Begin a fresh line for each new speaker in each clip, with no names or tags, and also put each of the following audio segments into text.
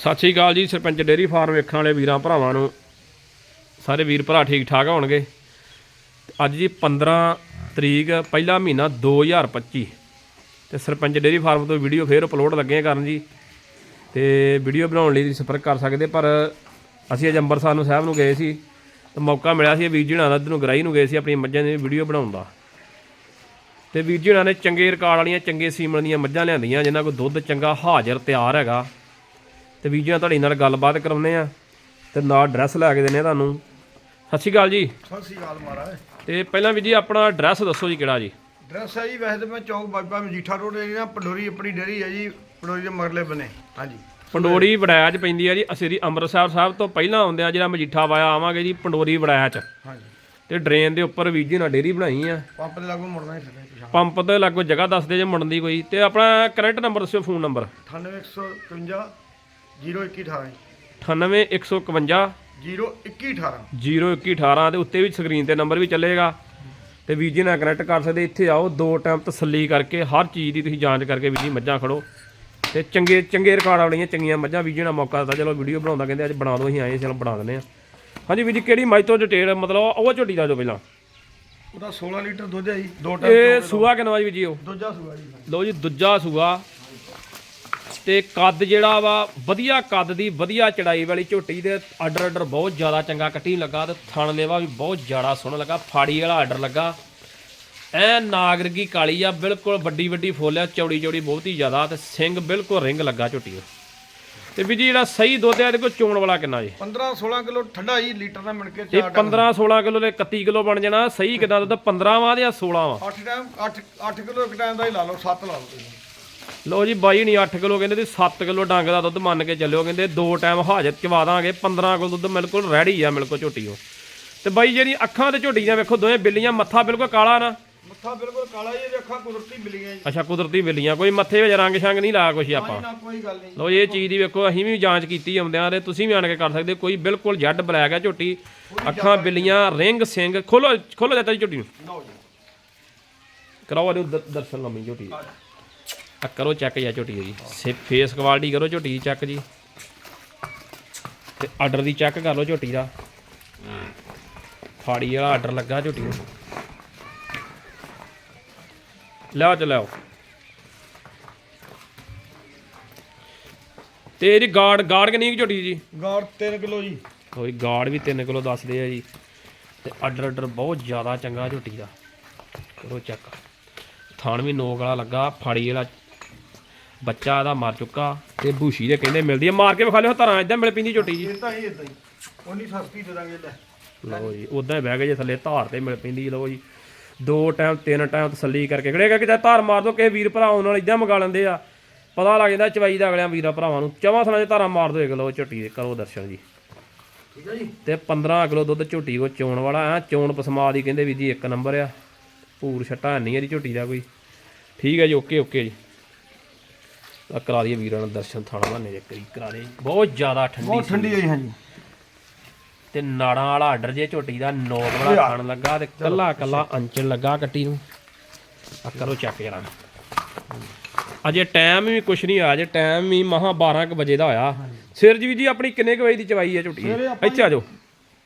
ਸਤਿ ਸ਼੍ਰੀ ਅਕਾਲ ਜੀ, sarpanch dairy farm ਵੇਖਣ ਵਾਲੇ ਵੀਰਾਂ ਭਰਾਵਾਂ ਨੂੰ। ਸਾਰੇ ਵੀਰ ਭਰਾ ਠੀਕ ਠਾਕ ਹੋਣਗੇ। ਅੱਜ ਜੀ 15 ਤਰੀਕ, ਪਹਿਲਾ ਮਹੀਨਾ 2025 ਤੇ ਸਰਪੰਚ ਡੇਰੀ ਫਾਰਮ ਤੋਂ ਵੀਡੀਓ ਫੇਰ ਅਪਲੋਡ ਲੱਗੇ ਆ ਕਰਨ ਜੀ। ਤੇ ਵੀਡੀਓ ਬਣਾਉਣ ਲਈ ਤੁਸੀਂ ਸੰਪਰਕ ਕਰ ਸਕਦੇ, ਪਰ ਅਸੀਂ ਅੱਜ ਅੰਮ੍ਰਿਤਸਰ ਨੂੰ ਸਾਹਿਬ ਨੂੰ ਗਏ ਸੀ। ਤੇ ਮੌਕਾ ਮਿਲਿਆ ਸੀ, ਵੀਰ ਜੀ ਹੁਣਾਂ ਦਾ, ਇੱਧਰ ਨੂੰ ਗਰਾਈ ਨੂੰ ਗਏ ਸੀ ਆਪਣੀ ਮੱਝਾਂ ਦੀ ਵੀਡੀਓ ਬਣਾਉਣ ਦਾ। ਤੇ ਵੀਰ ਜੀ ਹੁਣਾਂ ਨੇ ਚੰਗੇ ਰਿਕਾਰਡ ਵਾਲੀਆਂ, ਚੰਗੇ ਸੀਮਨ ਦੀਆਂ ਮੱਝਾਂ ਲਿਆਂਦੀਆਂ, ਜਿਨ੍ਹਾਂ ਕੋਲ ਦੁੱਧ ਚੰਗਾ ਹਾਜ਼ਰ ਤਿਆਰ ਹੈਗਾ। ਤੇ ਵੀਰ ਜੀ ਨਾਲ ਤੁਹਾਡੇ ਨਾਲ ਗੱਲਬਾਤ ਕਰਾਉਂਦੇ ਆ ਤੇ ਨਾਲ ਐਡਰੈਸ ਲੈ ਕੇ ਦਿੰਦੇ ਆ ਤੁਹਾਨੂੰ। ਸਤਿ ਸ਼੍ਰੀ ਅਕਾਲ ਜੀ।
ਸਤਿ ਸ਼੍ਰੀ ਅਕਾਲ ਮਹਾਰਾਜ।
ਤੇ ਪਹਿਲਾਂ ਵੀ ਜੀ ਆਪਣਾ ਐਡਰੈਸ ਦੱਸੋ ਜੀ ਕਿਹੜਾ ਜੀ?
ਡਰੈਸ ਹੈ ਜੀ ਵੈਸੇ ਤਾਂ ਮੈਂ ਚੌਕ ਬਾਬਾ ਮਜੀਠਾ ਰੋਡ ਹੈ ਜੀ ਨਾ ਪੰਡੋਰੀ ਆਪਣੀ ਡੇਰੀ ਹੈ ਜੀ ਪੰਡੋਰੀ ਦੇ ਮਗਰਲੇ ਬਨੇ। ਹਾਂਜੀ।
ਪੰਡੋਰੀ ਵੜਾਇਆ ਚ ਪੈਂਦੀ ਆ ਜੀ ਅਸੀਂ ਅੰਮ੍ਰਿਤਸਰ ਸਾਹਿਬ ਤੋਂ ਪਹਿਲਾਂ ਆਉਂਦੇ ਆ ਜਿਹੜਾ ਮਜੀਠਾ ਵਾਇਆ ਆਵਾਂਗੇ ਜੀ ਪੰਡੋਰੀ ਵੜਾਇਆ ਚ
ਹਾਂਜੀ।
ਤੇ ਡਰੇਨ ਦੇ ਉੱਪਰ ਵੀਰ ਜੀ ਨਾਲ ਡੇਰੀ ਬਣਾਈ ਆ।
ਪੰਪ ਦੇ ਲਾਗੋਂ ਮੁੜਨਾ ਹੀ ਪਿਛਾਂ।
ਪੰਪ ਤੇ ਲਾਗੋ ਜਗ੍ਹਾ ਦੱਸਦੇ ਜੇ ਮੁੜਨ ਦੀ ਕੋਈ। ਤੇ ਆਪਣਾ ਕਰੰਟ ਨੰਬਰ ਦੱਸਿਓ ਫੋਨ ਨੰਬਰ
98151 0118
98151
0118
0118 ਦੇ ਉੱਤੇ ਵੀ ਸਕਰੀਨ ਤੇ ਨੰਬਰ ਵੀ ਚੱਲੇਗਾ। ਤੇ ਵੀਰ ਜੀ ਨਾਲ ਕਨੈਕਟ ਕਰ ਸਕਦੇ ਇੱਥੇ ਆਓ ਦੋ ਟਾਈਮ ਤਸੱਲੀ ਕਰਕੇ ਹਰ ਚੀਜ਼ ਦੀ ਤੁਸੀਂ ਜਾਂਚ ਕਰਕੇ ਵੀਰ ਜੀ ਮੱਝਾਂ ਖੜੋ। ਤੇ ਚੰਗੇ ਚੰਗੇ ਰਿਕਾਰਡ ਵਾਲੀਆਂ ਚੰਗੀਆਂ ਮੱਝਾਂ ਵੀਰ ਜੀ ਨਾਲ ਮੌਕਾ ਦਿੱਤਾ। ਚਲੋ ਵੀਡੀਓ ਬਣਾਉਂਦਾ ਕਹਿੰਦੇ ਅੱਜ ਬਣਾ ਦਿਓ ਅਸੀਂ ਆਏ ਚਲੋ ਬਣਾ ਦਿੰਦੇ ਆ ਹਾਂਜੀ ਵੀਰ ਜੀ ਕਿਹੜੀ ਮੱਝ ਤੋਂ ਡਿਟੇਲ ਮਤਲਬ ਉਹ ਝੋਟੀ ਦਾ ਜੋ ਪਹਿਲਾਂ?
ਉਹਦਾ 16 ਲੀਟਰ ਦੁੱਧ ਹੈ ਜੀ ਦੋ ਟਾਈਮ
ਇਹ ਸੂਆ ਕਿੰਨਾ ਜੀ ਵੀਰ ਜੀ ਉਹ?
ਦੂਜਾ ਸੂਆ ਜੀ।
ਲਓ ਜੀ ਦੂਜਾ ਸੂਆ। ਤੇ ਕੱਦ ਜਿਹੜਾ ਵਾ ਵਧੀਆ ਕੱਦ ਦੀ ਵਧੀਆ ਚੜਾਈ ਵਾਲੀ ਝੋਟੀ ਦੇ ਆਰਡਰ ਆਰਡਰ ਬਹੁਤ ਜ਼ਿਆਦਾ ਚੰਗਾ ਕੱਟੀ ਲੱਗਾ ਤੇ ਥਣ ਲੇਵਾ ਵੀ ਬਹੁਤ ਜ਼ਿਆਦਾ ਸੋਹਣਾ ਲੱਗਾ ਫਾੜੀ ਵਾਲਾ ਆਰਡਰ ਲੱਗਾ। ਐ ਨਾਗਰਗੀ ਕਾਲੀ ਆ ਬਿਲਕੁਲ ਵੱਡੀ ਵੱਡੀ ਫੁੱਲ ਆ ਚੌੜੀ ਚੌੜੀ ਬਹੁਤ ਹੀ ਜ਼ਿਆਦਾ ਤੇ ਸਿੰਘ ਬਿਲਕੁਲ ਰਿੰਗ ਲੱਗਾ ਝੋਟੀ ਦੇ। ਤੇ ਵੀ ਜੀ ਜਿਹੜਾ ਸਹੀ ਦੁੱਧ ਆ ਇਹਦੇ ਕੋਲ ਚੋਣ ਵਾਲਾ ਕਿੰਨਾ ਜੀ?
15 16 ਕਿਲੋ ਠੰਡਾ ਜੀ ਲੀਟਰ ਦਾ ਮਿਣ ਕੇ
ਇਹ 15 16 ਕਿਲੋ ਦੇ 31 ਕਿਲੋ ਬਣ ਜਾਣਾ ਸਹੀ ਕਿੰਨਾ ਦੁੱਧ? 15 ਵਾ ਜਾਂ 16 ਵਾ?
8 ਟਾਈਮ 8 8 ਕਿਲੋ ਇੱਕ ਟਾਈਮ ਦਾ ਹੀ ਲਾ ਲਓ 7 ਲਾ ਲਓ
ਲੋ ਜੀ ਬਾਈ ਨਹੀਂ 8 ਕਿਲੋ ਕਹਿੰਦੇ ਤੇ 7 ਕਿਲੋ ਡੰਗ ਦਾ ਦੁੱਧ ਮੰਨ ਕੇ ਚੱਲਿਓ ਕਹਿੰਦੇ ਦੋ ਟਾਈਮ ਹਾਜ਼ਰ ਚਵਾ ਦਾਂਗੇ 15 ਕਿਲੋ ਦੁੱਧ ਬਿਲਕੁਲ ਰੈਡੀ ਆ ਬਿਲਕੁਲ ਝੋਟੀ ਉਹ ਤੇ ਬਾਈ ਜਿਹੜੀ ਅੱਖਾਂ ਤੇ ਝੋਟੀ ਦੀਆਂ ਵੇਖੋ ਦੋਵੇਂ ਬਿੱਲੀਆਂ ਮੱਥਾ ਬਿਲਕੁਲ ਕਾਲਾ ਨਾ?
ਮੱਥਾ ਬਿਲਕੁਲ ਕਾਲਾ ਜੀ ਅੱਖਾਂ ਕੁਦਰਤੀ ਮਿਲੀਆਂ ਜੀ।
ਅੱਛਾ ਕੁਦਰਤੀ ਬਿੱਲੀਆਂ ਕੋਈ ਮੱਥੇ ਵਿੱਚ ਰੰਗ ਸ਼ੰਗ ਨਹੀਂ ਲਾਇਆ ਕੁਛ ਆਪਾਂ?
ਨਾ ਕੋਈ ਗੱਲ ਨਹੀਂ।
ਲੋ ਇਹ ਚੀਜ਼ ਦੀ ਵੇਖੋ ਅਸੀਂ ਵੀ ਜਾਂਚ ਕੀਤੀ ਆਉਂਦਿਆਂ ਤੇ ਤੁਸੀਂ ਵੀ ਆਣ ਕੇ ਕਰ ਸਕਦੇ ਕੋਈ ਬਿਲਕੁਲ ਜੱਡ ਬਲੈਕ ਹੈ ਝੋਟੀ ਅੱਖਾਂ ਬਿੱਲੀਆਂ ਰਿੰਗ ਸਿੰਘ ਖੋਲੋ ਖੋਲੋ ਜਾਂਦਾ ਜੀ ਝੋਟੀ ਨੂੰ।
ਲਓ ਜੀ।
ਕਰਾਓ ਇਹਨੂੰ ਦਰਸ਼ਨ ਲੰਮੀ ਝੋਟੀ। ਆ ਕਰੋ ਚੈੱਕ ਜਾਂ ਝੋਟੀ ਦੀ। ਸੇ ਫੇਸ ਕੁਆਲਿਟੀ ਕਰੋ ਝੋਟੀ ਦੀ ਚੈੱਕ ਜੀ। ਤੇ ਆਰਡਰ ਦੀ ਚੈੱਕ ਕਰ ਲਓ ਝੋਟੀ ਦਾ। ਫਾੜੀ ਵਾਲਾ ਆਰਡਰ ਲੱਗਾ ਝੋਟੀ ਨੂੰ। ਲਿਆਓ ਚ ਲਿਆਓ। ਤੇ ਇਹਦੀ ਗਾਰਡ ਗਾਰਡ ਕਿੰਨੀ ਝੋਟੀ ਜੀ?
ਗਾੜ 3 ਕਿਲੋ ਜੀ।
ਕੋਈ ਗਾਰਡ ਵੀ 3 ਕਿਲੋ ਦੱਸਦੇ ਆ ਜੀ। ਤੇ ਆਰਡਰ ਆਰਡਰ ਬਹੁਤ ਜ਼ਿਆਦਾ ਚੰਗਾ ਝੋਟੀ ਦਾ। ਕਰੋ ਚੈੱਕ ਥਾਣ ਵੀ ਨੋਕ ਵਾਲਾ ਲੱਗਾ ਫਾੜੀ ਵਾਲਾ ਬੱਚਾ ਇਹਦਾ ਮਰ ਚੁੱਕਾ ਤੇ ਬੂਸ਼ੀ ਦੇ ਕਹਿੰਦੇ ਮਿਲਦੀ ਆ। ਮਾਰ ਕੇ ਵਿਖਾ ਲਿਓ ਧਾਰਾਂ ਇਦਾਂ ਮਿਲ ਪੈਂਦੀ ਝੋਟੀ ਜੀ।
ਤਾਂ ਹੀ ਇਦਾਂ ਹੀ। ਉਨੀ ਸਸਤੀ ਦੇ ਦਾਂਗੇ ਲੈ।
ਲਓ ਜੀ ਉਦਾਂ ਹੀ ਬਹਿ ਗਏ ਜੇ ਥੱਲੇ ਧਾਰ ਤੇ ਮਿਲ ਪੈਂਦੀ ਲਓ ਜੀ। ਦੋ ਟਾਈਮ ਤਿੰਨ ਟਾਈਮ ਤਸੱਲੀ ਕਰਕੇ। ਕਿਹੜੇ ਕਿ ਧਾਰ ਮਾਰ ਦੋ ਕਿਸੇ ਵੀਰ ਭਰਾਵਾਂ ਨਾਲ ਇਦਾਂ ਮੰਗਾ ਲੈਂਦੇ ਆ। ਪਤਾ ਲੱਗ ਜਾਂਦਾ ਚਵਾਈ ਦਾ ਅਗਲਿਆਂ ਵੀਰਾਂ ਭਰਾਵਾਂ ਨੂੰ। ਚਵਾਂ ਥਣਾ 'ਚ ਧਾਰਾਂ ਮਾਰ ਦੋ ਲਓ ਝੋਟੀ ਦੇ ਕਰੋ ਦਰਸ਼ਨ ਜੀ।
ਠੀਕ ਹੈ ਜੀ।
ਤੇ 15 ਕਿਲੋ ਦੁੱਧ ਝੋਟੀ ਕੋ ਚੋਣ ਵਾਲਾ ਆ। ਚੋਣ ਪਸਮਾ ਦੀ ਕਹਿੰਦੇ ਵੀ ਜੀ ਇੱਕ ਨੰਬਰ ਆ। ਪੂਰ ਛੱਟਾ ਨਹੀਂ ਇਹਦੀ ਝੋਟੀ ਦਾ ਕੋਈ। ਠੀਕ ਹੈ ਜੀ ਓਕੇ ਓਕੇ ਜੀ। ਆ ਕਰਾ ਦਈਏ ਵੀਰਾਂ ਨੂੰ ਦਰਸ਼ਨ ਥਾਣਾ ਬਾਨੇ ਦੇ ਕਰੀ ਕਰਾ ਦੇ। ਬਹੁਤ ਜ਼ਿਆਦਾ ਠੰਡੀ
ਬਹੁਤ ਠੰਡੀ ਹੈ ਜੀ ਹਾਂਜੀ।
ਤੇ ਨਾੜਾਂ ਵਾਲਾ ਆਰਡਰ ਜੇ ਝੋਟੀ ਦਾ ਨੋਕ ਵਾਲਾ ਖਾਣ ਲੱਗਾ ਤੇ ਕੱਲਾ ਕੱਲਾ ਅੰਚਲ ਲੱਗਾ ਕੱਟੀ ਨੂੰ। ਆ ਕਰੋ ਚੱਕ ਜਰਾ। ਅਜੇ ਟਾਈਮ ਵੀ ਕੁਛ ਨਹੀਂ ਹੋਇਆ ਅਜੇ ਟਾਈਮ ਵੀ ਮਹਾ 12 ਕੁ ਵਜੇ ਦਾ ਹੋਇਆ ਸਿਰਜੀਤ ਜੀ ਆਪਣੀ ਕਿੰਨੇ ਕੁ ਵਜੇ ਦੀ ਚਵਾਈ ਹੈ ਝੋਟੀ? ਇੱਥੇ ਆ ਜਾਓ।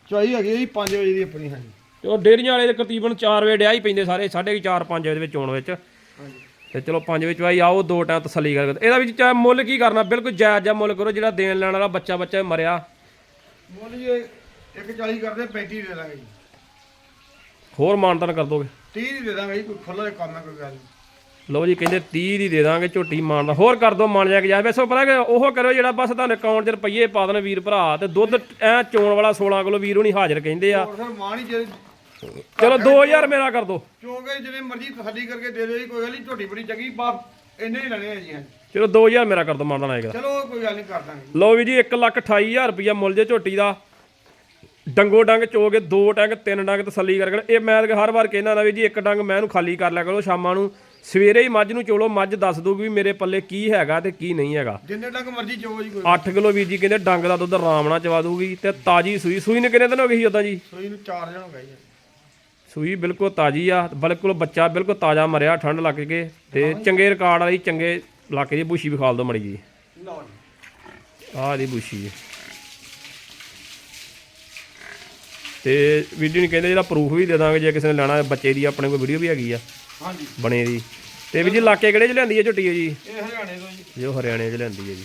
ਚਵਾਈ ਹੈਗੀ ਜੀ 5 ਵਜੇ ਦੀ ਆਪਣੀ ਹਾਂਜੀ।
ਉਹ ਡੇਰੀਆਂ ਵਾਲੇ ਦੇ ਤਕਰੀਬਨ 4 ਵਜੇ ਡਿਆ ਹੀ ਪੈਂਦੇ ਸਾਰੇ 4:30 4 5 ਵਜੇ ਦੇ ਵਿੱਚ ਆਉਣ ਵਿੱਚ।
ਹਾਂਜੀ।
ਤੇ ਚਲੋ 5 ਵਿੱਚ ਆਈ ਆਓ ਦੋ ਟਾਈਮ ਤਸੱਲੀ ਕਰਕੇ ਇਹਦਾ ਵਿੱਚ ਚਾਹੇ ਮੁੱਲ ਕੀ ਕਰਨਾ ਬਿਲਕੁਲ ਜਾਇਜ਼ ਜਿਹਾ ਮੁੱਲ ਕਰੋ ਜਿਹੜਾ ਦੇਣ ਲੈਣ ਵਾਲਾ ਬੱਚਾ ਬੱਚਾ ਮਰਿਆ।
ਮੁੱਲ ਜੀ 140 ਕਰਦੇ 35 ਦੇ ਦਾਂਗੇ ਜੀ।
ਹੋਰ ਮਾਨਤਨ ਕਰ ਦੋਗੇ?
30 ਦੀ ਦੇ ਦਾਂਗੇ ਜੀ ਕੋਈ ਖੁੱਲਾ ਕੰਮ ਹੈ ਕੋਈ ਗੱਲ
ਲਓ ਜੀ ਕਹਿੰਦੇ 30 ਦੀ ਦੇ ਦਾਂਗੇ ਝੋਟੀ ਮਾਨ ਦਾ ਹੋਰ ਕਰ ਦੋ ਮਾਨ ਜਾ ਕੇ ਜਾ ਵੈਸੋ ਪਤਾ ਕਿ ਉਹ ਕਰੋ ਜਿਹੜਾ ਬਸ ਤੁਹਾਨੂੰ ਅਕਾਊਂਟ 'ਚ ਰੁਪਈਏ ਪਾ ਦੇਣ ਵੀਰ ਭਰਾ ਤੇ ਦੁੱਧ ਐ ਚੋਣ ਵਾਲਾ 16 ਕਿਲੋ ਵੀਰ ਹੁਣੀ ਹਾਜ਼ਰ ਕਹਿੰਦੇ ਆ।
ਹੋਰ ਫਿਰ ਮਾਂ ਨਹੀਂ ਜੇ
ਚਲੋ 2000 ਮੇਰਾ ਕਰ ਦੋ।
ਚੋਂਗੇ ਜਿਵੇਂ ਮਰਜ਼ੀ ਤਸੱਲੀ ਕਰਕੇ ਦੇ ਦਿਓ ਜੀ ਕੋਈ ਗੱਲ ਨਹੀਂ ਝੋਟੀ ਬੜੀ ਚੰਗੀ ਬਾਪ ਇੰਨੇ ਹੀ ਲੈਣੇ ਆ ਜੀ।
ਚਲੋ 2000 ਮੇਰਾ ਕਰ ਦੋ ਮਾਨ ਦਾ ਆਏਗਾ।
ਚਲੋ ਕੋਈ ਗੱਲ ਨਹੀਂ ਕਰ ਦਾਂਗੇ।
ਲਓ ਵੀ ਜੀ 1 ਲੱਖ 28000 ਰੁਪਈਆ ਮੁੱਲ ਜੇ ਝੋਟੀ ਦਾ। ਡੰਗੋ ਡੰਗ ਚੋਗੇ ਦੋ ਡੰਗ ਤਿੰਨ ਡੰਗ ਤਸੱਲੀ ਕਰਕੇ। ਇਹ ਮੈਂ ਤਾਂ ਹਰ ਵਾਰ ਕਹਿੰਦਾ ਨਾ ਵੀ ਜੀ ਇੱਕ ਡੰਗ ਮੈਂ ਇਹਨੂੰ ਖਾਲੀ ਕਰ ਲਿਆ ਕਰੋ ਸ਼ਾਮਾਂ ਨੂੰ। ਸਵੇਰੇ ਹੀ ਮੱਝ ਨੂੰ ਚੋਲੋ ਮੱਝ ਦੱਸ ਦੂਗੀ ਵੀ ਮੇਰੇ ਪੱਲੇ ਕੀ ਹੈਗਾ ਤੇ ਕੀ ਨਹੀਂ ਹੈਗਾ।
ਜਿੰਨੇ ਤੱਕ ਮਰਜ਼ੀ ਚੋਵੋ ਜੀ ਕੋਈ।
8 ਕਿਲੋ ਵੀਰ ਜੀ ਕਹਿੰਦੇ ਡੰਗ ਦਾ ਦੁੱਧ ਆਰਾਮ ਨਾਲ ਚਵਾ ਦੂਗੀ ਤੇ ਤਾਜੀ ਸੂਈ। ਸੂਈ ਨੇ ਕਿੰਨੇ ਦਿਨ ਹੋ ਗਏ ਸੀ ਉਦਾਂ ਜੀ?
ਸੋਈ ਨੂੰ ਚਾਰ ਜਣ ਹੋ ਗਏ ਜੀ।
ਸੂਈ ਬਿਲਕੁਲ ਤਾਜੀ ਆ ਬਿਲਕੁਲ ਬੱਚਾ ਬਿਲਕੁਲ ਤਾਜ਼ਾ ਮਰਿਆ ਠੰਡ ਲੱਗ ਕੇ। ਤੇ ਚੰਗੇ ਰਿਕਾਰਡ ਵਾਲੀ ਚੰਗੇ ਇਲਾਕੇ ਦੀ ਬੂਸ਼ੀ ਵਿਖਾਲ ਦੋ ਮੜੀ ਜੀ।
ਲਓ ਜੀ
ਆਹ ਦੀ ਬੁਸ਼ੀ। ਜੀ ਤੇ ਵੀਡੀਓ ਨਹੀਂ ਕਹਿੰਦੇ ਜਿਹੜਾ ਪ੍ਰੂਫ ਵੀ ਦੇ ਦਾਂਗੇ ਜੇ ਕਿਸੇ ਨੇ ਲੈਣਾ ਬੱਚੇ ਦੀ ਆਪਣੇ ਕੋਲ ਵੀਡੀਓ ਵੀ ਹੈਗੀ ਆ।
ਹਾਂਜੀ।
ਬਣੇ ਦੀ। ਤੇ ਵੀ ਜੀ ਇਲਾਕੇ ਕਿਹੜੇ ਚ ਲੈਂਦੀ ਹੈ ਝੋਟੀ ਜੀ?
ਇਹ ਹਰਿਆਣੇ ਤੋਂ ਜੀ।
ਜੋ ਹਰਿਆਣੇ ਚ ਲੈਂਦੀ ਹੈ ਜੀ।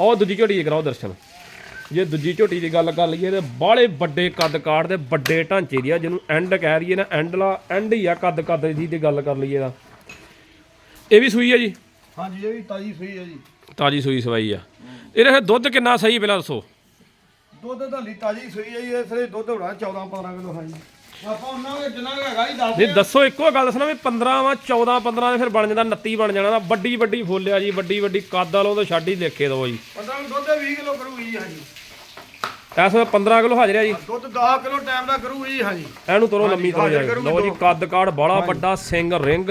ਉਹ ਦੂਜੀ ਝੋਟੀ ਕਰਾਓ ਦਰਸ਼ਨ। ਜੇ ਦੂਜੀ ਝੋਟੀ ਦੀ ਗੱਲ ਕਰ ਲਈਏ ਤੇ ਬਾਹਲੇ ਵੱਡੇ ਕੱਦ ਕਾਠ ਦੇ ਵੱਡੇ ਢਾਂਚੇ ਦੀ ਆ ਜਿਹਨੂੰ ਐਂਡ ਕਹਿ ਰਹੀਏ ਨਾ ਐਂਡਲਾ ਐਂਡ ਹੀ ਆ ਕੱਦ ਕੱਦ ਦੀ ਤੇ ਗੱਲ ਕਰ ਲਈਏ ਤਾਂ। ਇਹ ਵੀ ਸੂਈ ਹੈ ਜੀ?
ਹਾਂਜੀ ਇਹ ਵੀ ਤਾਜੀ ਸੂਈ ਹੈ ਜੀ।
ਤਾਜੀ ਸੂਈ ਸਵਾਈ ਆ। ਇਹਦੇ ਫਿਰ ਦੁੱਧ ਕਿੰਨਾ ਸਹੀ ਪਹਿਲਾਂ ਦੱਸੋ?
ਦੁੱਧ ਧਾਲੀ ਤਾਜੀ ਸੂਈ ਹੈ ਜੀ ਇਸ ਲਈ ਦੁੱਧ ਹੋਣਾ 14 15 ਕਿਲੋ ਹਾਂ ਜੀ ਆਪਾਂ ਉਹਨਾਂ ਦੇ ਜਿੰਨਾ ਹੈਗਾ ਹੀ ਦੱਸ
ਨਹੀਂ ਦੱਸੋ ਇੱਕੋ ਗੱਲ ਦੱਸਣਾ ਵੀ 15 ਵਾ 14 15 ਦੇ ਫਿਰ ਬਣ ਜਾਂਦਾ 29 ਬਣ ਜਾਣਾ ਤਾਂ ਵੱਡੀ ਵੱਡੀ ਫੁੱਲ ਆ ਜੀ ਵੱਡੀ ਵੱਡੀ ਕੱਦ ਵਾਲੋਂ ਤਾਂ ਛੱਡ ਹੀ ਦੇਖੇ ਦੋ ਜੀ।
15 ਨੂੰ ਦੁੱਧ 20 ਕਿਲੋ ਕਰੂਗੀ ਜੀ ਹਾਂਜੀ।
ਇਸ ਵੇਲੇ 15 ਕਿਲੋ ਹਾਜ਼ਰ ਆ ਜੀ।
ਦੁੱਧ 10 ਕਿਲੋ ਟਾਈਮ ਦਾ ਕਰੂਗੀ ਜੀ ਹਾਂਜੀ।
ਇਹਨੂੰ ਤੋਰੋ ਲੰਮੀ ਜਾਏ
ਕਰੂਗੀ
ਲਓ ਜੀ। ਕੱਦ ਕਾੜ ਬੜਾ ਵੱਡਾ ਸਿੰਘ ਰਿੰਗ।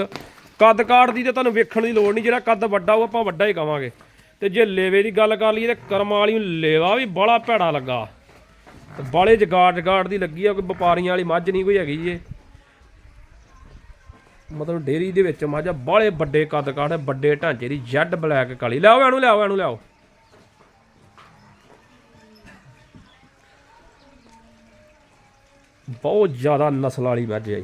ਕੱਦ ਕਾੜ ਦੀ ਤੇ ਤੁਹਾਨੂੰ ਵੇਖਣ ਦੀ ਲੋੜ ਨਹੀਂ ਜਿਹੜਾ ਕੱਦ ਵੱਡਾ ਉਹ ਆਪਾਂ ਵੱਡਾ ਹੀ ਕਵਾਂਗੇ। ਤੇ ਜੇ ਲੇਵੇ ਦੀ ਗੱਲ ਕਰ ਲਈਏ ਤੇ ਕਰਮ ਵਾਲੀ ਨੂੰ ਲੇਵਾ ਵੀ ਬੜਾ ਭੈੜਾ ਲੱਗਾ। ਤੇ ਬਾਲੇ ਜਗਾੜ ਜਗਾੜ ਦੀ ਲੱਗੀ ਆ ਕੋਈ ਵਪਾਰੀਆਂ ਵਾਲੀ ਮੱਝ ਨਹੀਂ ਕੋਈ ਹੈਗੀ ਜੀ ਇਹ। ਮਤਲਬ ਡੇਰੀ ਦੇ ਵਿੱਚ ਮੱਝ ਬਾਲੇ ਵੱਡੇ ਕੱਦ ਕਾੜ ਹੈ ਵੱਡੇ ਢਾਂਚੇ ਦੀ ਜੈਡ ਬਲੈਕ ਕਾਲੀ। ਲਿਆਓ ਇਹਨੂੰ ਲਿਆਓ ਇਹਨੂੰ ਲਿਆਓ। ਬਹੁਤ ਜ਼ਿਆਦਾ ਨਸਲ ਵਾਲੀ ਮੱਝ ਹੈ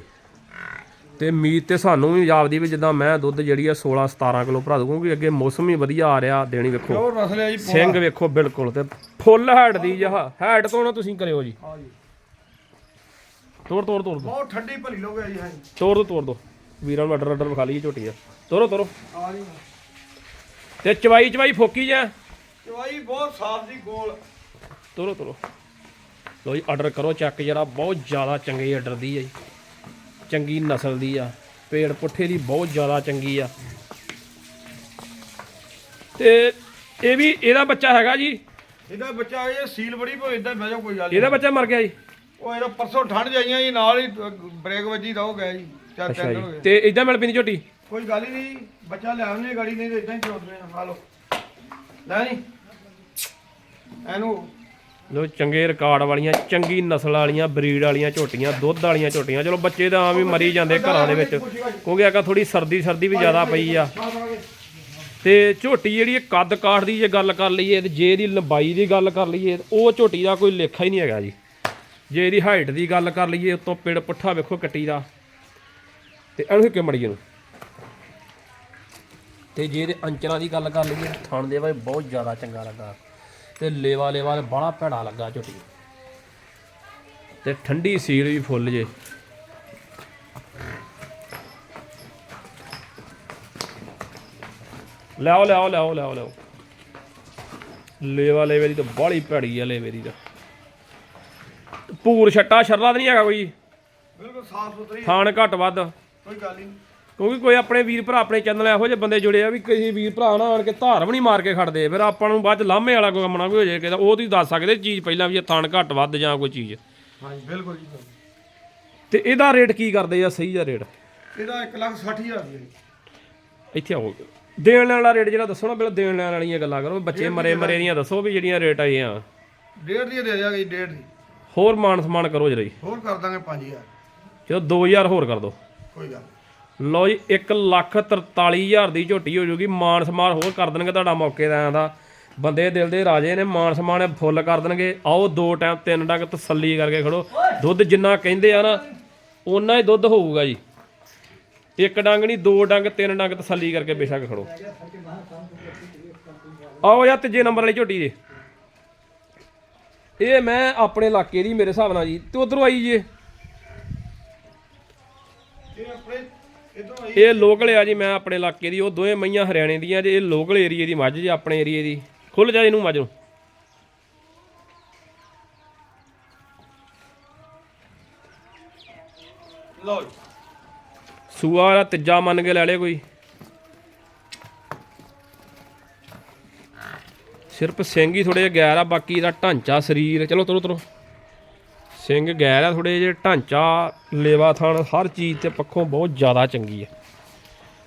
ਤੇ ਮੀਟ ਤੇ ਸਾਨੂੰ ਵੀ ਆਪਦੀ ਵੀ ਜਿੱਦਾਂ ਮੈਂ ਦੁੱਧ ਜਿਹੜੀ ਆ 16 17 ਕਿਲੋ ਭਰਾ ਦੂੰ ਕਿਉਂਕਿ ਅੱਗੇ ਮੌਸਮ ਵੀ ਵਧੀਆ ਆ ਰਿਹਾ ਦੇਣੀ ਵੇਖੋ।
ਹੋਰ ਨਸਲ ਹੈ ਜੀ
ਸਿੰਘ ਵੇਖੋ ਬਿਲਕੁਲ ਤੇ ਫੁੱਲ ਹੈਡ ਦੀ ਜਹ। ਹੈਡ ਤੋਂ ਨਾ ਤੁਸੀਂ ਕਰਿਓ ਜੀ।
ਹਾਂ ਜੀ।
ਤੋੜ ਤੋੜ ਤੋੜ
ਬਹੁਤ ਠੰਡੀ ਭਲੀ ਲੋਕ ਹੈ ਜੀ ਹਾਂਜੀ
ਤੋੜ ਦੋ ਤੋੜ ਦੋ। ਵੀਰਾਂ ਨੂੰ ਅਡਰ ਅਡਰ ਵਿਖਾ ਲਈਏ ਝੋਟੀ ਆ ਤੋਰੋ ਤੋਰੋ
ਆ ਜੀ।
ਤੇ ਚਵਾਈ ਚਵਾਈ ਫੋਕੀ ਜਾ
ਚਵਾਈ ਬਹੁਤ ਸਾਫ਼ ਦੀ ਗੋਲ।
ਤੋਰੋ ਤੋਰੋ ਲੋ ਜੀ ਆਰਡਰ ਕਰੋ ਚੱਕ ਜਰਾ ਬਹੁਤ ਜ਼ਿਆਦਾ ਚੰਗੀ ਆਰਡਰ ਦੀ ਹੈ ਜੀ। ਚੰਗੀ ਨਸਲ ਦੀ ਆ। ਪੇੜ ਪੁੱਠੇ ਦੀ ਬਹੁਤ ਜ਼ਿਆਦਾ ਚੰਗੀ ਆ। ਤੇ ਇਹ ਵੀ ਇਹਦਾ ਬੱਚਾ ਹੈਗਾ ਜੀ?
ਇਹਦਾ ਬੱਚਾ ਇਹ ਸੀਲ ਬੜੀ ਭੋ ਇਦਾਂ ਜਾਓ ਕੋਈ ਗੱਲ
ਇਹਦਾ ਬੱਚਾ ਮਰ ਗਿਆ ਜੀ?
ਉਹ ਇਹਦਾ ਪਰਸੋਂ ਠੰਡ ਜਾਈਆਂ ਜੀ ਨਾਲ ਹੀ ਬ੍ਰੇਕ ਵੱਜੀ ਦਾ ਹੋ ਗਿਆ ਜੀ। ਚਾਰ
ਅੱਛਾ
ਤਿੰਨ ਹੋ
ਜੀ
ਗਏ।
ਤੇ ਇਦਾਂ ਮਿਲ ਪੈਂਦੀ ਝੋਟੀ?
ਕੋਈ ਗੱਲ ਹੀ ਨਹੀਂ ਬੱਚਾ ਲੈ ਆਉਣੇ ਗਾੜੀ ਨਹੀਂ ਤੇ ਇਦਾਂ ਹੀ ਚੋਦਵੇਂ ਲਓ। ਲੈ ਨਹੀਂ ਇਹਨੂੰ
ਲੋ ਚੰਗੇ ਰਿਕਾਰਡ ਵਾਲੀਆਂ, ਚੰਗੀ ਨਸਲ ਵਾਲੀਆਂ, ਬਰੀਡ ਵਾਲੀਆਂ ਝੋਟੀਆਂ, ਦੁੱਧ ਵਾਲੀਆਂ ਝੋਟੀਆਂ। ਚਲੋ ਬੱਚੇ ਤਾਂ ਆਮ ਹੀ ਮਰੀ ਜਾਂਦੇ ਘਰਾਂ ਦੇ ਵਿੱਚ। ਕਿਉਂਕਿ ਆਕਾ ਥੋੜੀ ਸਰਦੀ ਸਰਦੀ ਵੀ ਜ਼ਿਆਦਾ ਪਈ ਆ। ਤੇ ਝੋਟੀ ਜਿਹੜੀ ਇਹ ਕੱਦ ਕਾਠ ਦੀ ਜੇ ਗੱਲ ਕਰ ਲਈਏ, ਤੇ ਜੇ ਇਹਦੀ ਲੰਬਾਈ ਦੀ ਗੱਲ ਕਰ ਲਈਏ, ਤੇ ਉਹ ਝੋਟੀ ਦਾ ਕੋਈ ਲੇਖਾ ਹੀ ਨਹੀਂ ਹੈਗਾ ਜੀ। ਜੇ ਇਹਦੀ ਹਾਈਟ ਦੀ ਗੱਲ ਕਰ ਲਈਏ, ਉਤੋਂ ਪਿੜ ਪੁੱਠਾ ਵੇਖੋ ਕੱਟੀ ਦਾ। ਤੇ ਇਹਨੂੰ ਕਿ ਮੜੀਏ ਨੂੰ ਤੇ ਜੇ ਇਹਦੇ ਅੰਚਰਾਂ ਦੀ ਗੱਲ ਕਰ ਲਈਏ, ਥਣ ਦੇ ਵਾ ਬਹੁਤ ਜ਼ਿਆਦਾ ਚੰਗਾ ਲੱਗਾ। ਤੇ ਲੇਵਾ ਲੇਵਾ ਤੇ ਬੜਾ ਭੈੜਾ ਲੱਗਾ ਝੋਟੀ। ਤੇ ਠੰਡੀ ਸੀਲ ਵੀ ਫੁੱਲ ਜੇ। ਲਿਆਓ ਲਿਆਓ ਲਿਆਓ ਲਿਆਓ ਲਿਆਓ। ਲੇਵਾ ਲੇਵੇ ਦੀ ਤਾਂ ਬਾਹਲੀ ਭੈੜੀ ਆ ਲੇਵੇ ਦੀ ਤਾਂ। ਪੂਰ ਛੱਟਾ ਸ਼ਰਲਾ ਤਾਂ ਨਹੀਂ ਹੈਗਾ ਕੋਈ।
ਬਿਲਕੁਲ ਸਾਫ਼ ਸੁਥਰੀ
ਥਾਣ ਘੱਟ ਵੱਧ।
ਕੋਈ ਗੱਲ ਨਹੀਂ।
ਕਿਉਂਕਿ ਕੋਈ ਆਪਣੇ ਵੀਰ ਭਰਾ ਆਪਣੇ ਚੈਨਲ ਇਹੋ ਜਿਹੇ ਬੰਦੇ ਜੁੜੇ ਆ ਵੀ ਕਿਸੇ ਵੀਰ ਭਰਾ ਨਾ ਆਣ ਕੇ ਧਾਰ ਵੀ ਨਹੀਂ ਮਾਰ ਕੇ ਖੜਦੇ। ਫਿਰ ਆਪਾਂ ਨੂੰ ਬਾਅਦ ਚ ਲਾਮੇ ਵਾਲਾ ਕੋਈ ਕੰਮ ਨਾ ਕੋਈ ਹੋ ਜਾਏ ਕਿ ਉਹ ਤੁਸੀਂ ਦੱਸ ਸਕਦੇ ਚੀਜ਼ ਪਹਿਲਾਂ ਵੀ ਇਹ ਥਾਣ ਘੱਟ ਵੱਧ ਜਾਂ ਕੋਈ ਚੀਜ਼।
ਹਾਂਜੀ ਬਿਲਕੁਲ ਜੀ
ਤੇ ਇਹਦਾ ਰੇਟ ਕੀ ਕਰਦੇ ਆ? ਸਹੀ ਆ ਰੇਟ?
ਇਹਦਾ 1 ਲੱਖ 60 ਹਜ਼ਾਰ ਦੀ ਹੈ ਜੀ।
ਇੱਥੇ ਆਓ। ਦੇਣ ਲੈਣ ਵਾਲਾ ਰੇਟ ਜਿਹੜਾ ਦੱਸੋ ਨਾ ਪਹਿਲਾਂ ਦੇਣ ਲੈਣ ਵਾਲੀਆਂ ਗੱਲਾਂ ਕਰੋ। ਬੱਚੇ ਮਰੇ ਮਰੇ ਦੀਆਂ ਦੱਸੋ ਵੀ ਜਿਹੜੀਆਂ ਰੇਟ ਆਏ ਆ।
ਡੇਢ ਦੀ ਦੇ ਦਿਆਂਗੇ ਜੀ ਡੇਢ ਦੀ।
ਹੋਰ ਮਾਨ ਸਮਾਨ ਕਰੋ ਜਰਾ ਜੀ।
ਹੋਰ ਕਰ ਦਾਂਗੇ 5000
ਚਲੋ 2000 ਹੋਰ ਕਰ ਦਿਓ
ਕੋਈ ਗੱਲ ਨੀ।
ਲਓ ਜੀ 1 ਲੱਖ 43000 ਦੀ ਝੋਟੀ ਹੋ ਜੂਗੀ ਮਾਨ ਸਮਾਨ ਹੋਰ ਕਰ ਦੇਣਗੇ ਤੁਹਾਡਾ ਮੌਕੇ ਦਾ ਦਾ। ਬੰਦੇ ਦਿਲ ਦੇ ਰਾਜੇ ਨੇ ਮਾਨ ਸਮਾਨ ਫੁੱਲ ਕਰ ਦੇਣਗੇ। ਆਓ, ਦੋ ਟਾਈਮ ਤਿੰਨ ਡੰਗ ਤਸੱਲੀ ਕਰਕੇ ਖੜੋ। ਦੁੱਧ ਜਿੰਨਾ ਕਹਿੰਦੇ ਆ ਨਾ, ਓਨਾ ਹੀ ਦੁੱਧ ਹੋਊਗਾ ਜੀ। ਇੱਕ ਡੰਗ ਨਹੀਂ, ਦੋ ਡੰਗ, ਤਿੰਨ ਡੰਗ ਤਸੱਲੀ ਕਰਕੇ ਬੇਸ਼ੱਕ ਖੜੋ। ਆਓ ਯਾ ਤੀਜੇ ਨੰਬਰ ਵਾਲੀ ਝੋਟੀ ਜੇ। ਇਹ ਮੈਂ ਆਪਣੇ ਇਲਾਕੇ ਦੀ ਮੇਰੇ ਹਿਸਾਬ ਨਾਲ ਜੀ, ਤੇ ਉਧਰੋਂ ਆਈ ਜੀ ਇਹ।
ਇਹ ਆਪਣੇ ਇਧਰੋਂ ਆਈ
ਇਹ ਲੋਕਲ ਆ ਜੀ ਮੈਂ ਆਪਣੇ ਇਲਾਕੇ ਦੀ ਉਹ ਦੋਵੇਂ ਮਈਆਂ ਹਰਿਆਣੇ ਦੀਆਂ ਜੇ ਇਹ ਲੋਕਲ ਏਰੀਏ ਦੀ ਮੱਝ ਜੀ ਆਪਣੇ ਏਰੀਏ ਦੀ। ਖੁੱਲ ਜਾ ਇਹਨੂੰ ਮੱਝ ਨੂੰ।
ਜੀ।
ਸੂਆ ਦਾ ਤੀਜਾ ਮੰਨ ਕੇ ਲੈ ਲਿਆ ਕੋਈ। ਸਿਰਫ ਸਿੰਘ ਹੀ ਥੋੜੇ ਜਿਹਾ ਗੈਰ ਆ ਬਾਕੀ ਦਾ ਢਾਂਚਾ ਸਰੀਰ ਚਲੋ ਤਰੋ ਤਰੋ। ਸਿੰਘ ਗੈਰ ਆ ਥੋੜੇ ਜਿਹੇ ਢਾਂਚਾ, ਲੇਵਾ ਥਣ, ਹਰ ਚੀਜ਼ ਤੇ ਪੱਖੋਂ ਬਹੁਤ ਜ਼ਿਆਦਾ ਚੰਗੀ ਹੈ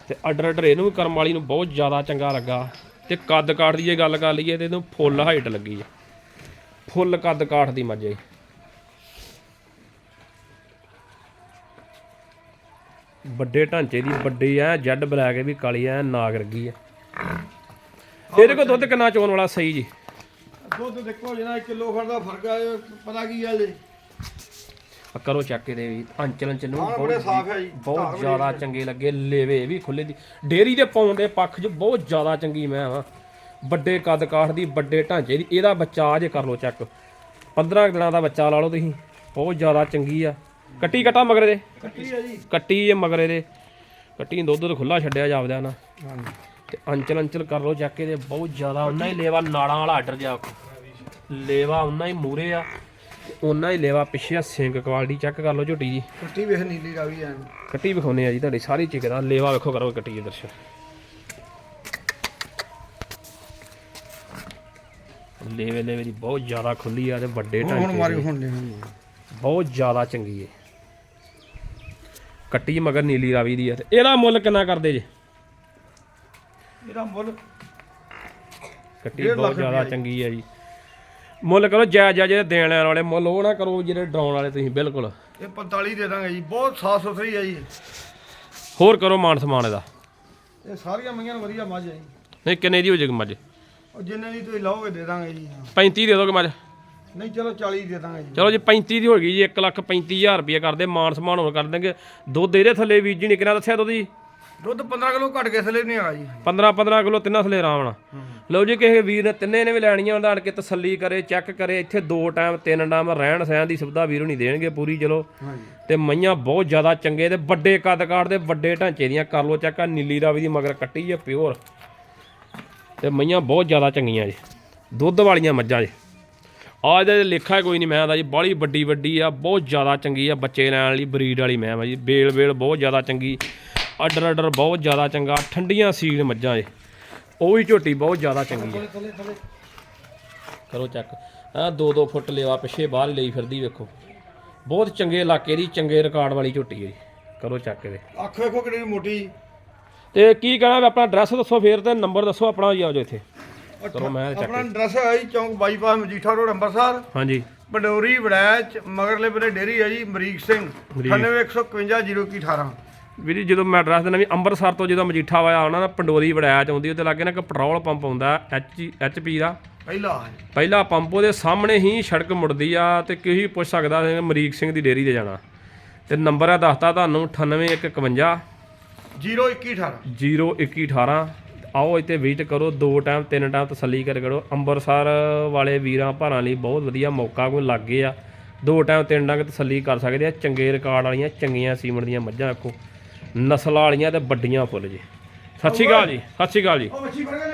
ਤੇ ਅਡਰ ਅਡਰ ਇਹਨੂੰ ਵੀ ਕਰਮ ਵਾਲੀ ਨੂੰ ਬਹੁਤ ਜ਼ਿਆਦਾ ਚੰਗਾ ਲੱਗਾ। ਤੇ ਕੱਦ ਕਾਠ ਦੀ ਜੇ ਗੱਲ ਕਰ ਲਈਏ ਤੇ ਇਹਨੂੰ ਫੁੱਲ ਹਾਈਟ ਲੱਗੀ ਹੈ ਫੁੱਲ ਕੱਦ ਕਾਠ ਦੀ ਮੱਝ ਹੈ ਵੱਡੇ ਢਾਂਚੇ ਦੀ ਵੱਡੀ ਐ ਜੈਡ ਬਲੈਕ ਵੀ ਕਾਲੀ ਐ ਨਾਗ ਰਗੀ ਐ ਇਹਦੇ ਕੋਲ ਦੁੱਧ ਕਿੰਨਾ ਚੋਣ ਵਾਲਾ ਸਹੀ ਜੀ?
ਦੁੱਧ ਦੇਖੋ, ਜਿਹੜਾ ਕਿਲੋ ਖੜ ਫ਼ਰਕ ਆ, ਪਤਾ ਕੀ ਆ ਜੀ
ਆ ਕਰੋ ਚੱਕ ਵੀ ਅੰਚਲਨ ਚ ਨੂੰ
ਹਾਂ ਬੜੇ ਸਾਫ਼ ਹੈ ਜੀ
ਬਹੁਤ ਜ਼ਿਆਦਾ ਚੰਗੇ ਲੱਗੇ ਲੇਵੇ ਵੀ ਖੁੱਲੇ ਦੀ। ਡੇਰੀ ਦੇ ਪਾਉਣ ਦੇ ਪੱਖ 'ਚ ਬਹੁਤ ਜ਼ਿਆਦਾ ਚੰਗੀ ਮੈਂ ਵਾ। ਵੱਡੇ ਕੱਦ ਕਾਠ ਦੀ ਵੱਡੇ ਢਾਂਚੇ ਦੀ ਇਹਦਾ ਬੱਚਾ ਅਜੇ ਕਰ ਲਓ ਚੈੱਕ। 15 ਦਿਨਾਂ ਦਾ ਬੱਚਾ ਲਾ ਲਓ ਤੁਸੀਂ ਬਹੁਤ ਜ਼ਿਆਦਾ ਚੰਗੀ ਆ। ਕੱਟੀ ਕਟਾ ਮਗਰ ਦੇ
ਕੱਟੀ ਆ ਜੀ।
ਕੱਟੀ ਇਹ ਮਗਰ ਇਹਦੇ। ਕੱਟੀ ਨੂੰ ਦੁੱਧ ਦੁੱਧ ਖੁੱਲਾ ਛੱਡਿਆ ਜਾਪਦਾ ਨਾ।
ਹਾਂਜੀ।
ਤੇ ਅੰਚਲ ਅੰਚਲ ਕਰ ਲਓ ਚੱਕ ਇਹਦੇ ਬਹੁਤ ਜ਼ਿਆਦਾ। ਉਹਨਾਂ ਹੀ ਲੇਵਾ ਨਾੜਾਂ ਵਾਲਾ ਆਰਡਰ ਜਾ ਲੇਵਾ ਉਹਨਾਂ ਹੀ ਮੂਰੇ ਆ। ਤੇ ਉਹਨਾਂ ਹੀ ਲੇਵਾ ਪਿੱਛੇ ਸਿੰਗ ਕੁਆਲਿਟੀ ਚੈੱਕ ਕਰ ਲਓ ਝੋਟੀ ਜੀ
ਕੱਟੀ ਵੇਖ ਨੀਲੀ ਰਾਵੀ ਐਨ
ਕੱਟੀ ਵਿਖਾਉਨੇ ਆ ਜੀ ਤੁਹਾਡੀ ਸਾਰੀ ਚਿਕ ਦਾ ਲੇਵਾ ਵੇਖੋ ਕਰੋ ਕੱਟੀ ਦੇ ਦਰਸ਼ਨ। ਲੇਵੇ ਲੇਵੇ ਦੀ ਬਹੁਤ ਜ਼ਿਆਦਾ ਖੁੱਲੀ ਆ ਤੇ ਵੱਡੇ
ਹੁਣ
ਢਾਂਚੇ
ਮਾਰੀ। ਹੁਣ ਦੇ। ਹੁਣ
ਬਹੁਤ ਜ਼ਿਆਦਾ ਚੰਗੀ ਏ। ਕੱਟੀ ਮਗਰ ਨੀਲੀ ਰਾਵੀ ਦੀ ਆ ਤੇ ਇਹਦਾ ਮੁੱਲ ਕਿੰਨਾ ਕਰਦੇ ਜੇ?
ਇਹਦਾ ਮੁੱਲ
ਕੱਟੀ ਬਹੁਤ ਜ਼ਿਆਦਾ ਚੰਗੀ ਆ ਜੀ। ਮੁੱਲ ਕਰੋ ਜਾਇਜ਼ ਜਾਇਜ਼ ਜਿਹੜੇ ਦੇਣ ਲੈਣ ਵਾਲੇ ਮੁੱਲ ਉਹ ਨਾ ਕਰੋ ਜਿਹੜੇ ਡਰਾਉਣ ਵਾਲੇ ਤੁਸੀਂ ਬਿਲਕੁਲ।
ਇਹ 45 ਦੇ ਦਾਂਗੇ ਜੀ ਬਹੁਤ ਸਾਫ਼ ਸੁਥਰੀ ਆ ਜੀ।
ਹੋਰ ਕਰੋ ਮਾਨ ਸਮਾਨ ਇਹਦਾ।
ਇਹ ਸਾਰੀਆਂ ਮਈਆਂ ਵਧੀਆ ਮੱਝ ਆ ਜੀ।
ਨਹੀਂ ਕਿੰਨੇ ਦੀ ਹੋ ਜਾਏਗੀ ਮੱਝ?
ਉਹ ਜਿੰਨੇ ਦੀ ਤੁਸੀਂ ਲਾਓਗੇ ਦੇ ਦਾਂਗੇ ਜੀ।
35 ਦੇ ਦੋਗੇ ਮੱਝ?
ਨਹੀਂ ਚਲੋ 40 ਦੇ ਦਾਂਗੇ ਜੀ।
ਚਲੋ ਜੀ 35 ਦੀ ਹੋ ਗਈ ਜੀ 1 ਲੱਖ 35000 ਰੁਪਏ ਕਰਦੇ ਮਾਨ ਸਮਾਨ ਹੋਰ ਕਰ ਦੇਣਗੇ ਦੁੱਧ ਇਹਦੇ ਥੱਲੇ ਵੀਰ ਜੀ ਨੇ ਕਿੰਨਾ ਦੱਸਿਆ ਦੁੱਧ ਜੀ?
ਦੁੱਧ 15 ਕਿਲੋ ਘੱਟ ਕੇ ਥਲੇ ਨਹੀਂ ਹੈਗਾ ਜੀ।
15 15 ਕਿਲੋ ਤਿੰਨਾਂ ਥੱਲੇ ਆਰਾਮ ਨਾਲ ਲਓ ਜੀ ਕਿਸੇ ਵੀਰ ਨੇ ਤਿੰਨੇ ਨੇ ਵੀ ਲੈਣੀਆਂ ਉਹਨਾਂ ਆਣ ਕੇ ਤਸੱਲੀ ਕਰੇ ਚੈੱਕ ਕਰੇ ਇੱਥੇ ਦੋ ਟਾਈਮ ਤਿੰਨ ਟਾਈਮ ਰਹਿਣ ਸਹਿਣ ਦੀ ਸੁਵਿਧਾ ਵੀਰ ਨਹੀਂ ਦੇਣਗੇ ਪੂਰੀ ਚਲੋ। ਤੇ ਮਈਆਂ ਬਹੁਤ ਜ਼ਿਆਦਾ ਚੰਗੇ ਤੇ ਵੱਡੇ ਕੱਦ ਕਾਠ ਦੇ ਵੱਡੇ ਢਾਂਚੇ ਦੀਆਂ ਕਰ ਲੋ ਚੈੱਕ ਆ ਨੀਲੀ ਰਾਵੀ ਦੀ ਮਗਰ ਕੱਟੀ ਹੈ ਪਿਓਰ। ਤੇ ਮਈਆਂ ਬਹੁਤ ਜ਼ਿਆਦਾ ਚੰਗੀਆਂ ਜੀ ਦੁੱਧ ਵਾਲੀਆਂ ਮੱਝਾਂ ਜੀ। ਆ ਇਹਦੇ ਲੇਖਾ ਕੋਈ ਨਹੀਂ ਮੈਂ ਦਾ ਜੀ ਬਾਹਲੀ ਵੱਡੀ ਵੱਡੀ ਆ ਬਹੁਤ ਜ਼ਿਆਦਾ ਚੰਗੀ ਆ ਬੱਚੇ ਲੈਣ ਲਈ ਬਰੀਡ ਵਾਲੀ ਮੈਂ ਵਾ ਜੀ ਬੇਲ ਬੇਲ ਬਹੁਤ ਜ਼ਿਆਦਾ ਚੰਗੀ। ਆਰਡਰ ਆਰਡਰ ਬਹੁਤ ਜ਼ਿਆਦਾ ਚੰਗਾ ਠੰਡੀਆਂ ਸੀਲ ਮੱਝਾਂ ਜੀ ਉਹ ਵੀ ਝੋਟੀ ਬਹੁਤ ਜ਼ਿਆਦਾ ਚੰਗੀ ਹੈ। ਕਰੋ ਚੈੱਕ ਆ 2-2 ਫੁੱਟ ਲੇਵਾ ਪਿੱਛੇ ਬਾਹਰ ਲਈ ਫਿਰਦੀ ਵੇਖੋ। ਬਹੁਤ ਚੰਗੇ ਇਲਾਕੇ ਦੀ ਚੰਗੇ ਰਿਕਾਰਡ ਵਾਲੀ ਝੋਟੀ ਹੈ ਕਰੋ ਚੱਕ ਇਹਦੇ।
ਅੱਖ ਵੇਖੋ ਕਿੰਨੀ ਮੋਟੀ।
ਤੇ ਕੀ ਕਹਿਣਾ ਆਪਣਾ ਐਡਰੈਸ ਦੱਸੋ ਫੇਰ ਤੇ ਨੰਬਰ ਦੱਸੋ ਆਪਣਾ ਜੀ ਆਓ ਜੋ ਇੱਥੇ। ਕਰੋ ਮੈਂ ਚੱਕ
ਆਪਣਾ ਐਡਰੈਸ ਹੈ ਜੀ ਚੌਂਕ ਬਾਈਪਾਸ ਮਜੀਠਾ ਰੋਡ ਅੰਮ੍ਰਿਤਸਰ
ਹਾਂਜੀ।
ਪੰਡੋਰੀ ਵੜੈਚ ਮਗਰਲੇ ਬੰਨੇ ਡੇਰੀ ਹੈ ਜੀ ਮਰੀਕ ਸਿੰਘ।
ਮਰੀਕ।
9151
ਵੀਰ ਜਦੋਂ ਮੈਂ ਐਡਰੈਸ ਦੇਣਾ ਵੀ ਅੰਮ੍ਰਿਤਸਰ ਤੋਂ ਜਦੋਂ ਮਜੀਠਾ ਆਇਆ ਆਉਣਾ ਨਾ ਪੰਡੋਰੀ ਵੜਾਇਆ ਚ ਆਉਂਦੀ ਉਹਦੇ ਲਾਗੇ ਨਾ ਇੱਕ ਪੈਟਰੋਲ ਪੰਪ ਆਉਂਦਾ ਐਚ ਐਚਪੀ ਦਾ।
ਪਹਿਲਾ।
ਪਹਿਲਾ ਪੰਪ ਉਹਦੇ ਸਾਹਮਣੇ ਹੀ ਸੜਕ ਮੁੜਦੀ ਆ ਤੇ ਕੋਈ ਪੁੱਛ ਸਕਦਾ ਮਰੀਕ ਸਿੰਘ ਦੀ ਡੇਅਰੀ ਤੇ ਜਾਣਾ। ਤੇ ਨੰਬਰ ਹੈ ਦੱਸਤਾ ਤੁਹਾਨੂੰ 98151
0118
0118 ਆਓ ਇੱਥੇ ਵਿਜ਼ਿਟ ਕਰੋ ਦੋ ਟਾਈਮ ਤਿੰਨ ਟਾਈਮ ਤਸੱਲੀ ਕਰ ਕਰੋ। ਅੰਮ੍ਰਿਤਸਰ ਵਾਲੇ ਵੀਰਾਂ ਭਾਰਾਂ ਲਈ ਬਹੁਤ ਵਧੀਆ ਮੌਕਾ ਕੋਈ ਲੱਗੇ ਆ ਦੋ ਟਾਈਮ ਤਿੰਨ ਟਾਈਮ ਤਸੱਲੀ ਕਰ ਸਕਦੇ ਆ। ਚੰਗੇ ਰਿਕਾਰਡ ਵਾਲੀਆਂ ਚੰਗੀਆਂ ਸੀਮਨ ਦੀਆਂ ਮੱਝਾਂ ਵੇਖੋ ਨਸਲਾਂ ਵਾਲੀਆਂ ਤੇ ਵੱਡੀਆਂ ਫੁੱਲ ਜੀ। ਸਤਿ ਸ਼੍ਰੀ ਅਕਾਲ ਜੀ, ਸਤਿ ਸ਼੍ਰੀ ਅਕਾਲ ਜੀ।
ਉਹ ਮੱਛੀ ਫੜ ਕੇ